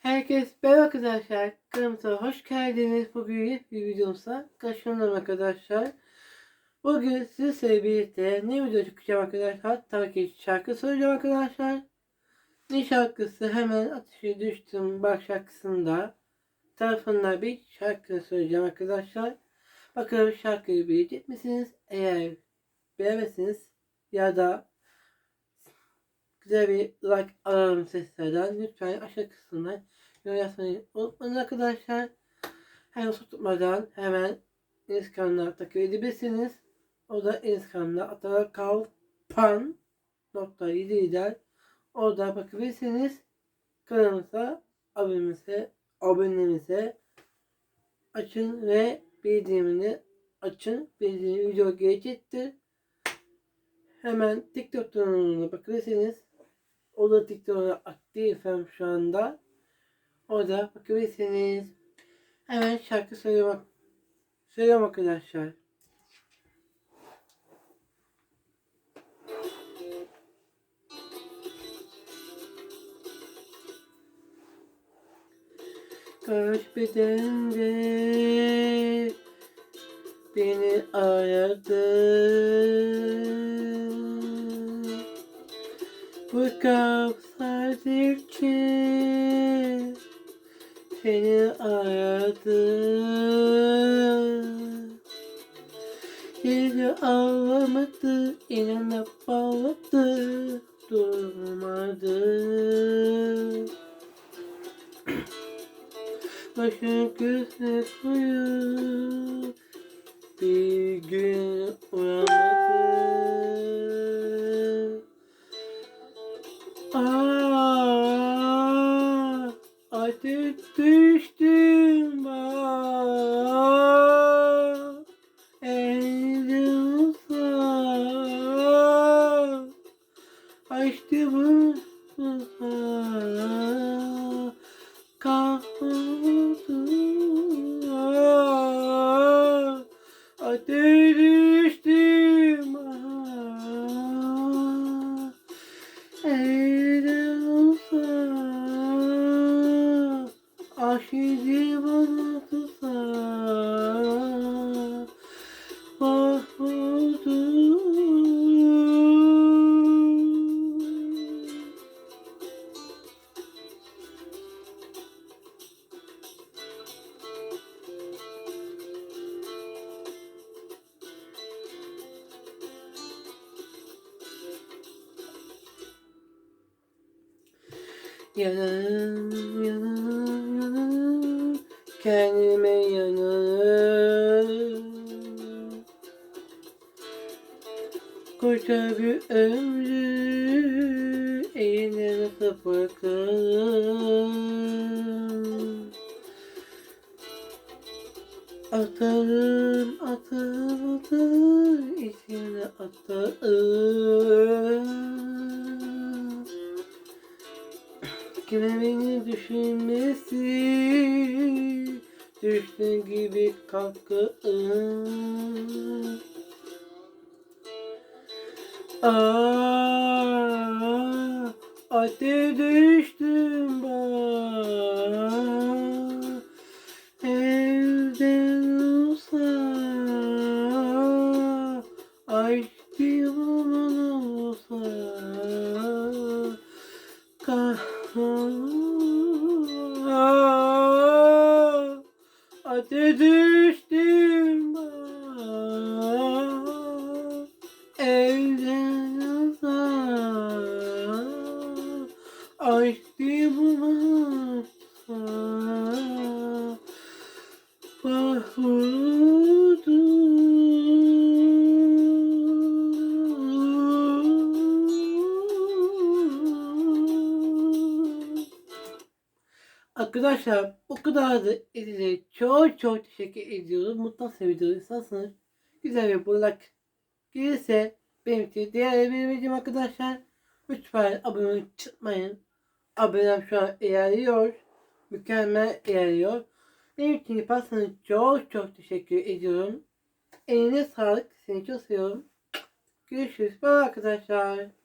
Herkes merhaba arkadaşlar. Kanalımıza hoş geldiniz. Bugün yeni bir videomsa karşınızdayım arkadaşlar. Bugün sizle birlikte ne video çıkacağım arkadaşlar? Tabii ki şarkı söyleyeceğim arkadaşlar. Ne şarkısı? Hemen ateşe düştüm bak şarkısında. Tarafında bir şarkı söyleyeceğim arkadaşlar. Bakalım şarkıyı beğenecek misiniz? Eğer beğenmezsiniz ya da güzel bir like alalım seslerden. Lütfen aşağı kısmına yorum yazmayı unutmayın arkadaşlar. Hemen tutmadan hemen Instagram'da takip edebilirsiniz. O da Instagram'da atarak kalpan nokta lider. Orada bakabilirsiniz. Kanalımıza abonemize, abonemize açın ve bildirimini açın. Bildirim video gelecektir. Hemen TikTok kanalına bakabilirsiniz. O da TikTok'a aktifim şu anda. Orada bakabilirsiniz. Hemen şarkı söylüyorum. Söylüyorum arkadaşlar. Kaç bedende beni aradın Bu kapsadırken seni aradım Yine ağlamadı, inanıp bağladı Durmadı Başını gözüne koyup bir gün uyanmadı. Ateş düştüm bak. Elim uzak. Açtı bu Aşkı bana. Mahvoldum. Yanarım, yanarım, yanarım, kendime yanarım. Koca bir ömrü eline nasıl? Atarım, atarım, atarım, içine atarım. Kime beni düşünmesi Düştüğün gibi kalkın. Aa, ateş düştüm bak Evden uzak Aşk bir roman uzak Ateş düştüm. Evden uzak Aşk Arkadaşlar o kadar da size çok çok teşekkür ediyorum. Mutlu seviyorsanız güzel bir like gelirse benim için değerli bir arkadaşlar. Lütfen abone çıkmayın. Abonem şu an ilerliyor. Mükemmel ilerliyor. Benim için yaparsanız çok çok teşekkür ediyorum. Eline sağlık. Seni çok seviyorum. Görüşürüz. Bye arkadaşlar.